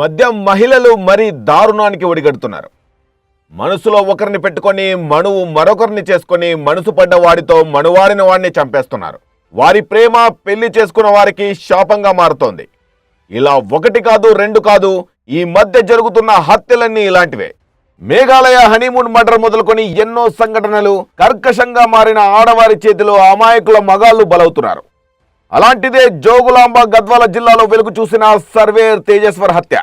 మధ్య మహిళలు మరీ దారుణానికి ఒడిగడుతున్నారు. మనసులో ఒకరిని పెట్టుకొని మనువు మరొకరిని చేసుకొని మనసు పడ్డ వాడితో మనువాడిన వాడిని చంపేస్తున్నారు. వారి ప్రేమ పెళ్ళి చేసుకున్న వారికి శాపంగా మారుతోంది. ఇలా ఒకటి కాదు రెండు కాదు ఈ మధ్య జరుగుతున్న హత్యలన్నీ ఇలాంటివే. మేఘాలయ హనీమూన్ మర్డర్ మొదలుకొని ఎన్నో సంఘటనలు కర్కశంగా మారిన ఆడవారి చేతిలో అమాయకుల మగాళ్ళు బలవుతున్నారు. అలాంటిదే జోగులాంబ గద్వాల జిల్లాలో వెలుగు చూసిన సర్వేర్ తేజేశ్వర్ హత్య.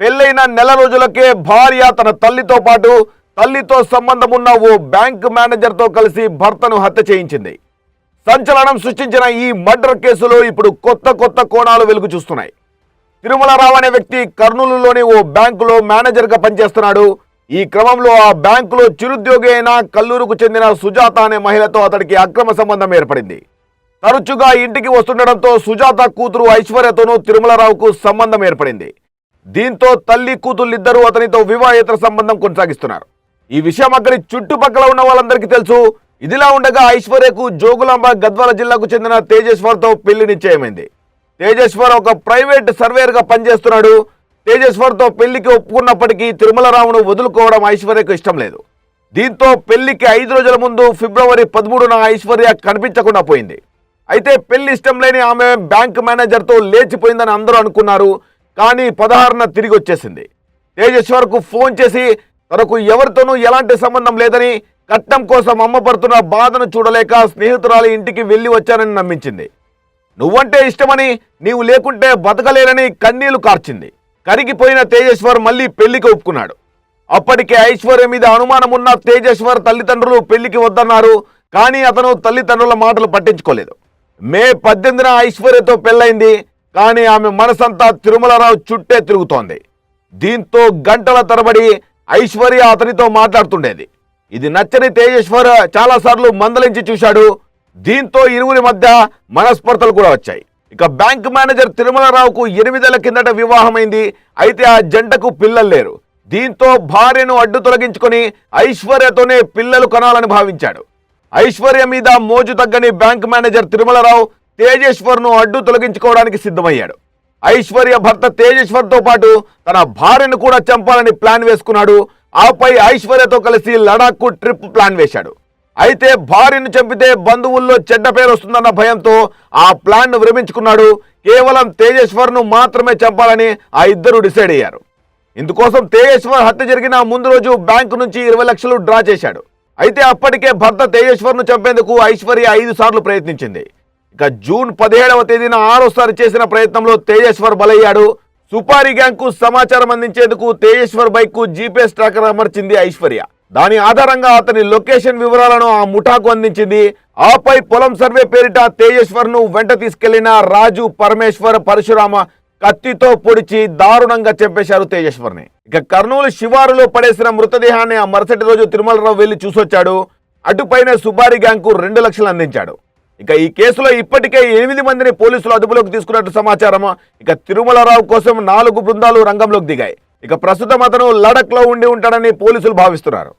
పెళ్ళైన నెల రోజులకే భార్య తన తల్లితో పాటు తల్లితో సంబంధం ఉన్న ఓ బ్యాంక్ మేనేజర్తో కలిసి భర్తను హత్య చేయించింది. సంచలనం సృష్టించిన ఈ మర్డర్ కేసులో ఇప్పుడు కొత్త కొత్త కోణాలు వెలుగు చూస్తున్నాయి. తిరుమలరావు అనే వ్యక్తి కర్నూలులోని ఓ బ్యాంకులో మేనేజర్గా పనిచేస్తున్నాడు. ఈ క్రమంలో ఆ బ్యాంకులో చిరుద్యోగి అయిన కల్లూరుకు చెందిన సుజాత అనే మహిళతో అతడికి అక్రమ సంబంధం ఏర్పడింది. తరచుగా ఇంటికి వస్తుండడంతో సుజాత కూతురు ఐశ్వర్యతోనూ తిరుమలరావుకు సంబంధం ఏర్పడింది. దీంతో తల్లి కూతుళ్ళిద్దరూ అతనితో వివాహేతర సంబంధం కొనసాగిస్తున్నారు. ఈ విషయం అక్కడి చుట్టుపక్కల ఉన్న వాళ్ళందరికీ తెలుసు. ఇదిలా ఉండగా ఐశ్వర్యకు జోగులాంబ గద్వాల జిల్లాకు చెందిన తేజేశ్వర్తో పెళ్ళి నిశ్చయమైంది. తేజేశ్వర్ ఒక ప్రైవేట్ సర్వేయర్గా పనిచేస్తున్నాడు. తేజేశ్వర్తో పెళ్ళికి ఒప్పుకున్నప్పటికీ తిరుమలరావును వదులుకోవడం ఐశ్వర్యకు ఇష్టం లేదు. దీంతో పెళ్ళికి ఐదు రోజుల ముందు ఫిబ్రవరి పదమూడున ఐశ్వర్య కనిపించకుండా పోయింది. అయితే పెళ్ళి ఇష్టం లేని ఆమె బ్యాంక్ మేనేజర్తో లేచిపోయిందని అందరూ అనుకున్నారు. కానీ పదహారున తిరిగి వచ్చేసింది. తేజేశ్వర్కు ఫోన్ చేసి తనకు ఎవరితోనూ ఎలాంటి సంబంధం లేదని కట్నం కోసం అమ్మ పడుతున్న బాధను చూడలేక స్నేహితురాలి ఇంటికి వెళ్ళి వచ్చానని నమ్మించింది. నువ్వంటే ఇష్టమని నీవు లేకుంటే బతకలేనని కన్నీళ్ళు కార్చింది. కరిగిపోయిన తేజేశ్వర్ మళ్ళీ పెళ్ళికి ఒప్పుకున్నాడు. అప్పటికే ఐశ్వర్య మీద అనుమానం ఉన్న తేజేశ్వర్ తల్లిదండ్రులు పెళ్ళికి వద్దన్నారు కానీ అతను తల్లిదండ్రుల మాటలు పట్టించుకోలేదు. మే పద్దెనిమిదిన ఐశ్వర్యతో పెళ్ళైంది కానీ ఆమె మనసంతా తిరుమలరావు చుట్టే తిరుగుతోంది. దీంతో గంటల తరబడి ఐశ్వర్య అతనితో మాట్లాడుతుండేది. ఇది నచ్చని తేజేశ్వర్ చాలాసార్లు మందలించి చూశాడు. దీంతో ఇరువురి మధ్య మనస్పర్ధలు కూడా వచ్చాయి. ఇక బ్యాంక్ మేనేజర్ తిరుమలరావుకు ఎనిమిదేళ్ళ కిందట వివాహమైంది. అయితే ఆ జంటకు పిల్లలు లేరు. దీంతో భార్యను అడ్డు తొలగించుకొని ఐశ్వర్యతోనే పిల్లలు కొనాలని భావించాడు. ఐశ్వర్య మీద మోజు తగ్గని బ్యాంక్ మేనేజర్ తిరుమలరావు తేజేశ్వర్ను అడ్డు తొలగించుకోవడానికి సిద్ధమయ్యాడు. ఐశ్వర్య భర్త తేజేశ్వర్తో పాటు తన భార్యను కూడా చంపాలని ప్లాన్ వేసుకున్నాడు. ఆపై ఐశ్వర్యతో కలిసి లడాక్కు ట్రిప్ ప్లాన్ వేశాడు. అయితే భార్యను చంపితే బంధువుల్లో చెడ్డ పేరు వస్తుందన్న భయంతో ఆ ప్లాన్ను విరమించుకున్నాడు. కేవలం తేజేశ్వర్ను మాత్రమే చంపాలని ఆ ఇద్దరు డిసైడ్ అయ్యారు. ఇందుకోసం తేజేశ్వర్ హత్య జరిగిన ముందు రోజు బ్యాంకు నుంచి ఇరవై లక్షలు డ్రా చేశాడు. అయితే అప్పటికే భర్త తేజేశ్వర్ను చంపేందుకు ఐశ్వర్య ఐదు సార్లు ప్రయత్నించింది. ఇక జూన్ పదిహేడవ తేదీన ఆరోసారి చేసిన ప్రయత్నంలో తేజేశ్వర్ బలయ్యాడు. సుపారీ గ్యాంగ్కు సమాచారం అందించేందుకు తేజేశ్వర్ బైక్కు జీపీఎస్ ట్రాకర్ అమర్చింది ఐశ్వర్య. దాని ఆధారంగా అతని లొకేషన్ వివరాలను ఆ ముఠాకు అందించింది. ఆపై పొలం సర్వే పేరిట తేజేశ్వర్ను వెంట తీసుకెళ్ళిన రాజు పరమేశ్వర్ పరశురామ కత్తితో పొడిచి దారుణంగా చెప్పేశారు తేజేశ్వర్ని ఇక కర్నూలు శివారులో పడేసిన మృతదేహాన్ని ఆ మరుసటి రోజు తిరుమలరావు వెళ్ళి చూసొచ్చాడు. అటుపైన సుబారి గ్యాంగ్కు రెండు లక్షలు అందించాడు. ఇక ఈ కేసులో ఇప్పటికే ఎనిమిది మందిని పోలీసులు అదుపులోకి తీసుకున్నట్టు సమాచారం ఇక తిరుమలరావు కోసం నాలుగు బృందాలు రంగంలోకి దిగాయి. ఇక ప్రస్తుతం అతను లడక్లో ఉండి ఉంటాడని పోలీసులు భావిస్తున్నారు.